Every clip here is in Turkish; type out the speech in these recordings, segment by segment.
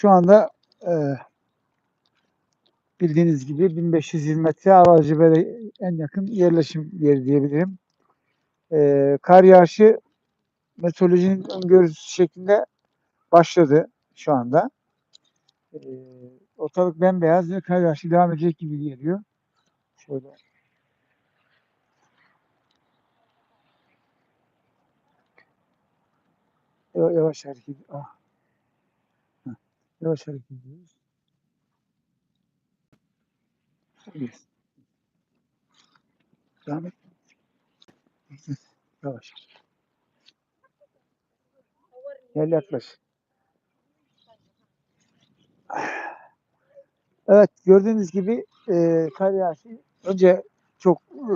Şu anda e, bildiğiniz gibi 1520 metre Aracıbel'e en yakın yerleşim yeri diyebilirim. E, kar yağışı meteorolojinin öngörüsü şeklinde başladı şu anda. E, ortalık bembeyaz ve kar yağışı devam edecek gibi geliyor. Şöyle yavaş hareket. Ah. Yavaş hareket ediyoruz. Yes. Devam et. Yavaş. Gel yaklaş. Evet gördüğünüz gibi e, kar yağışı önce çok e,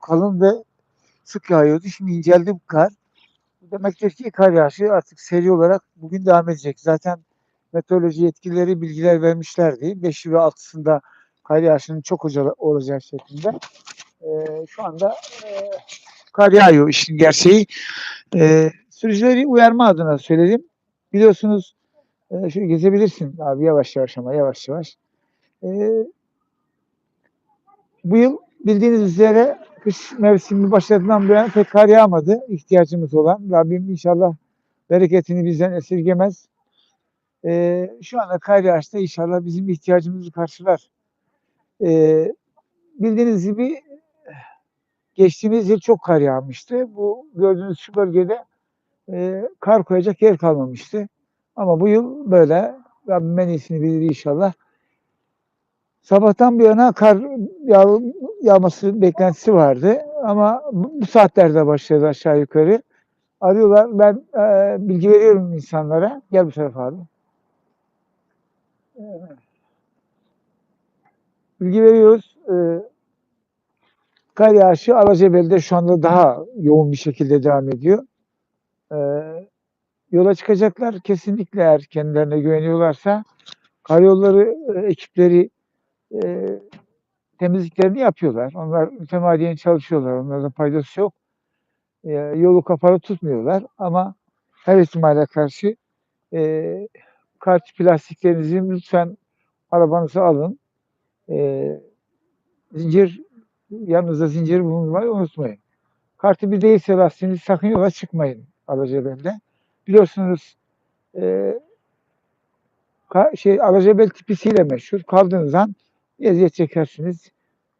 kalın ve sık yağıyordu. Şimdi inceldi bu kar. Bu demektir ki kar yağışı artık seri olarak bugün devam edecek. Zaten meteoroloji yetkilileri bilgiler vermişlerdi. 5'i ve 6'sında kar yağışının çok olacağı şeklinde. Ee, şu anda e, kar yağıyor işin gerçeği. Ee, sürücüleri uyarma adına söyledim. Biliyorsunuz e, şöyle gezebilirsin abi yavaş yavaş ama yavaş yavaş. Ee, bu yıl bildiğiniz üzere kış mevsimi başladığından yana pek kar yağmadı ihtiyacımız olan. Rabbim inşallah bereketini bizden esirgemez. Ee, şu anda kar yağışta inşallah bizim ihtiyacımızı karşılar. Ee, bildiğiniz gibi geçtiğimiz yıl çok kar yağmıştı. Bu gördüğünüz şu bölgede e, kar koyacak yer kalmamıştı. Ama bu yıl böyle. Rabbim en iyisini bilir inşallah. Sabahtan bir yana kar yağ, yağması beklentisi vardı. Ama bu, bu saatlerde başladı aşağı yukarı. Arıyorlar. Ben e, bilgi veriyorum insanlara. Gel bu tarafa abi. Evet. Bilgi veriyoruz. E, kar yağışı Alacabel'de şu anda daha yoğun bir şekilde devam ediyor. E, yola çıkacaklar. Kesinlikle eğer kendilerine güveniyorlarsa karayolları e, ekipleri e, temizliklerini yapıyorlar. Onlar mütemadiyen çalışıyorlar. Onlarda faydası yok. Yolu kapalı tutmuyorlar ama her ihtimale karşı e, kart plastiklerinizi lütfen arabanıza alın. E, zincir yanınızda zincir bulundurmayı unutmayın. Kartı bir değilse lastiğiniz sakın yola çıkmayın Alacabel'de. Biliyorsunuz e, ka- şey Alacabel tipisiyle meşhur. Kaldığınız an eziyet çekersiniz.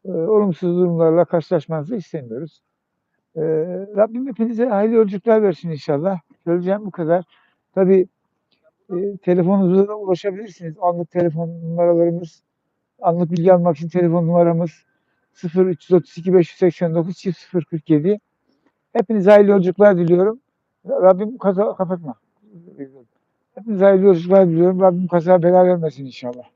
E, olumsuz durumlarla karşılaşmanızı istemiyoruz. E, Rabbim hepinize hayırlı yolculuklar versin inşallah. Söyleyeceğim bu kadar. Tabii e, telefonunuza da ulaşabilirsiniz. Anlık telefon numaralarımız, anlık bilgi almak için telefon numaramız 0332 589 047. Hepinize hayırlı yolculuklar diliyorum. Rabbim kaza kapatma. Hepinize hayırlı yolculuklar diliyorum. Rabbim kaza bela vermesin inşallah.